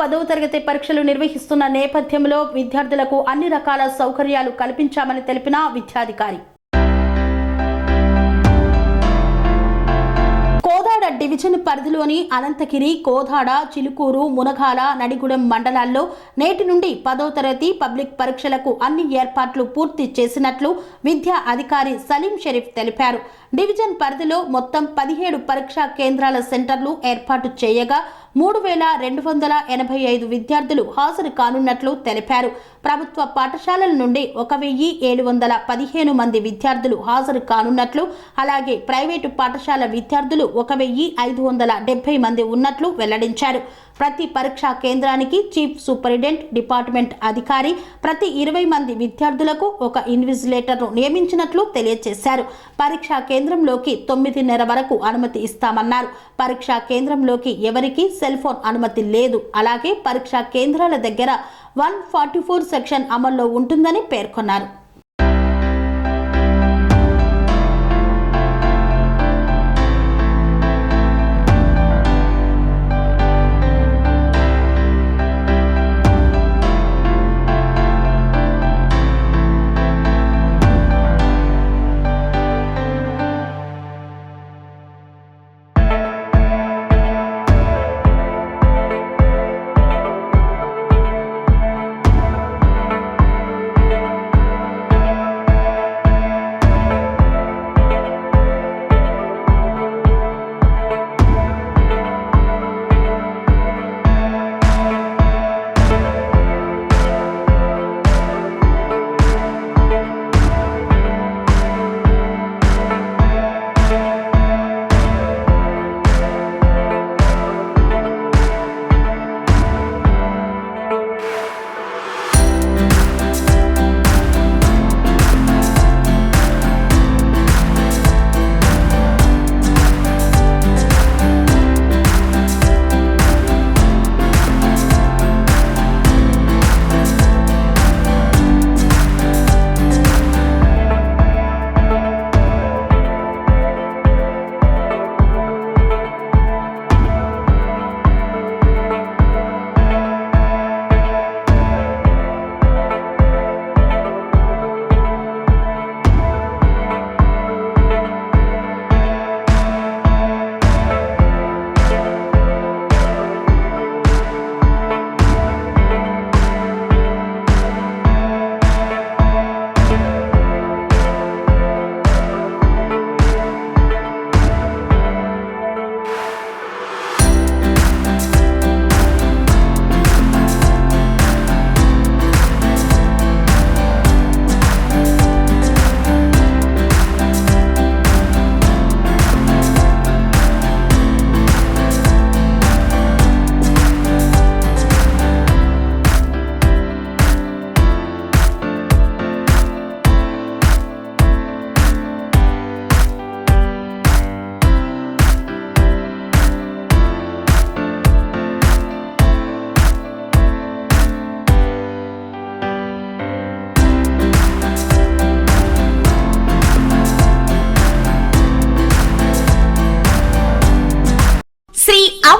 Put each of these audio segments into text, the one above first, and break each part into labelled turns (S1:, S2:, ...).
S1: పదవ తరగతి పరీక్షలు నిర్వహిస్తున్న నేపథ్యంలో విద్యార్థులకు అన్ని రకాల సౌకర్యాలు కల్పించామని తెలిపిన విద్యాధికారి. కోదాడ డివిజన్ పరిధిలోని అనంతగిరి కోదాడ చిలుకూరు మునగాల నడిగూడెం మండలాల్లో నేటి నుండి పదో తరగతి పబ్లిక్ పరీక్షలకు అన్ని ఏర్పాట్లు పూర్తి చేసినట్లు విద్యా అధికారి సలీం షరీఫ్ తెలిపారు. డివిజన్ పరిధిలో మొత్తం పదిహేడు పరీక్షా కేంద్రాల సెంటర్లు ఏర్పాటు చేయగా మూడు వేల రెండు వందల ఎనభై ఐదు విద్యార్థులు హాజరు కానున్నట్లు తెలిపారు. ప్రభుత్వ పాఠశాలల నుండి ఒక వెయ్యి ఏడు వందల పదిహేను మంది విద్యార్థులు హాజరు కానున్నట్లు అలాగే ప్రైవేటు పాఠశాల విద్యార్థులు ఒక వెయ్యి ఐదు వందల డెబ్బై మంది ఉన్నట్లు వెల్లడించారు. ప్రతి పరీక్షా కేంద్రానికి చీఫ్ సూపరింటెండెంట్ డిపార్ట్మెంట్ అధికారి ప్రతి ఇరవై మంది విద్యార్థులకు ఒక ఇన్విజిలేటర్ను నియమించినట్లు తెలియజేశారు. పరీక్షా కేంద్రంలోకి తొమ్మిదిన్నర వరకు అనుమతి ఇస్తామన్నారు. పరీక్షా కేంద్రంలోకి ఎవరికి సెల్ ఫోన్ అనుమతి లేదు. అలాగే పరీక్షా కేంద్రాల దగ్గర వన్ ఫార్టీ ఫోర్ సెక్షన్ అమల్లో ఉంటుందని పేర్కొన్నారు.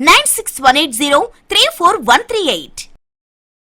S2: Nine six one eight zero three four one three eight